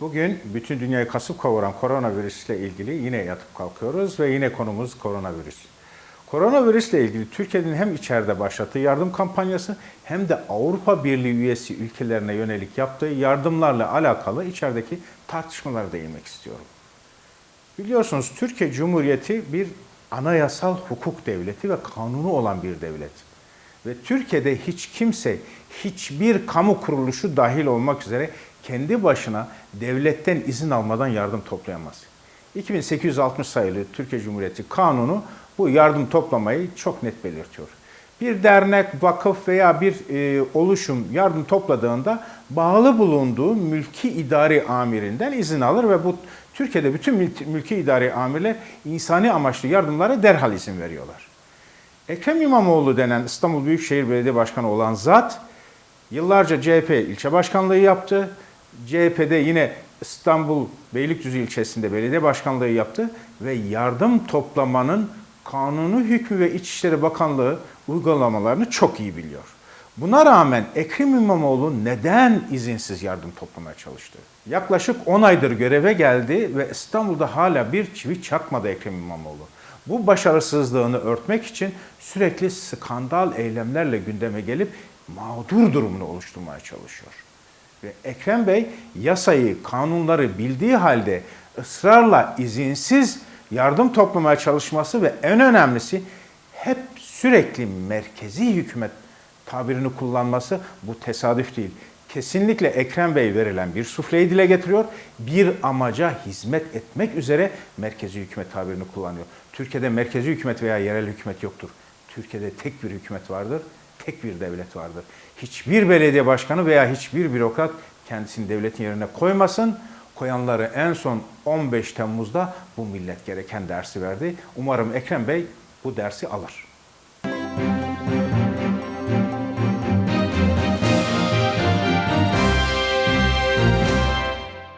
Bugün bütün dünyayı kasıp kavuran koronavirüsle ilgili yine yatıp kalkıyoruz ve yine konumuz koronavirüs. Koronavirüsle ilgili Türkiye'nin hem içeride başlattığı yardım kampanyası hem de Avrupa Birliği üyesi ülkelerine yönelik yaptığı yardımlarla alakalı içerideki tartışmalara değinmek istiyorum. Biliyorsunuz Türkiye Cumhuriyeti bir anayasal hukuk devleti ve kanunu olan bir devlet. Ve Türkiye'de hiç kimse, hiçbir kamu kuruluşu dahil olmak üzere kendi başına devletten izin almadan yardım toplayamaz. 2860 sayılı Türkiye Cumhuriyeti Kanunu bu yardım toplamayı çok net belirtiyor. Bir dernek, vakıf veya bir e, oluşum yardım topladığında bağlı bulunduğu mülki idari amirinden izin alır ve bu Türkiye'de bütün mülki, idari amirler insani amaçlı yardımlara derhal izin veriyorlar. Ekrem İmamoğlu denen İstanbul Büyükşehir Belediye Başkanı olan zat yıllarca CHP ilçe başkanlığı yaptı. CHP'de yine İstanbul Beylikdüzü ilçesinde belediye başkanlığı yaptı ve yardım toplamanın kanunu hükmü ve İçişleri Bakanlığı uygulamalarını çok iyi biliyor. Buna rağmen Ekrem İmamoğlu neden izinsiz yardım toplamaya çalıştı? Yaklaşık 10 aydır göreve geldi ve İstanbul'da hala bir çivi çakmadı Ekrem İmamoğlu. Bu başarısızlığını örtmek için sürekli skandal eylemlerle gündeme gelip mağdur durumunu oluşturmaya çalışıyor. Ve Ekrem Bey yasayı, kanunları bildiği halde ısrarla izinsiz yardım toplamaya çalışması ve en önemlisi hep sürekli merkezi hükümet tabirini kullanması bu tesadüf değil. Kesinlikle Ekrem Bey verilen bir sufleyi dile getiriyor. Bir amaca hizmet etmek üzere merkezi hükümet tabirini kullanıyor. Türkiye'de merkezi hükümet veya yerel hükümet yoktur. Türkiye'de tek bir hükümet vardır, tek bir devlet vardır. Hiçbir belediye başkanı veya hiçbir bürokrat kendisini devletin yerine koymasın. Koyanları en son 15 Temmuz'da bu millet gereken dersi verdi. Umarım Ekrem Bey bu dersi alır.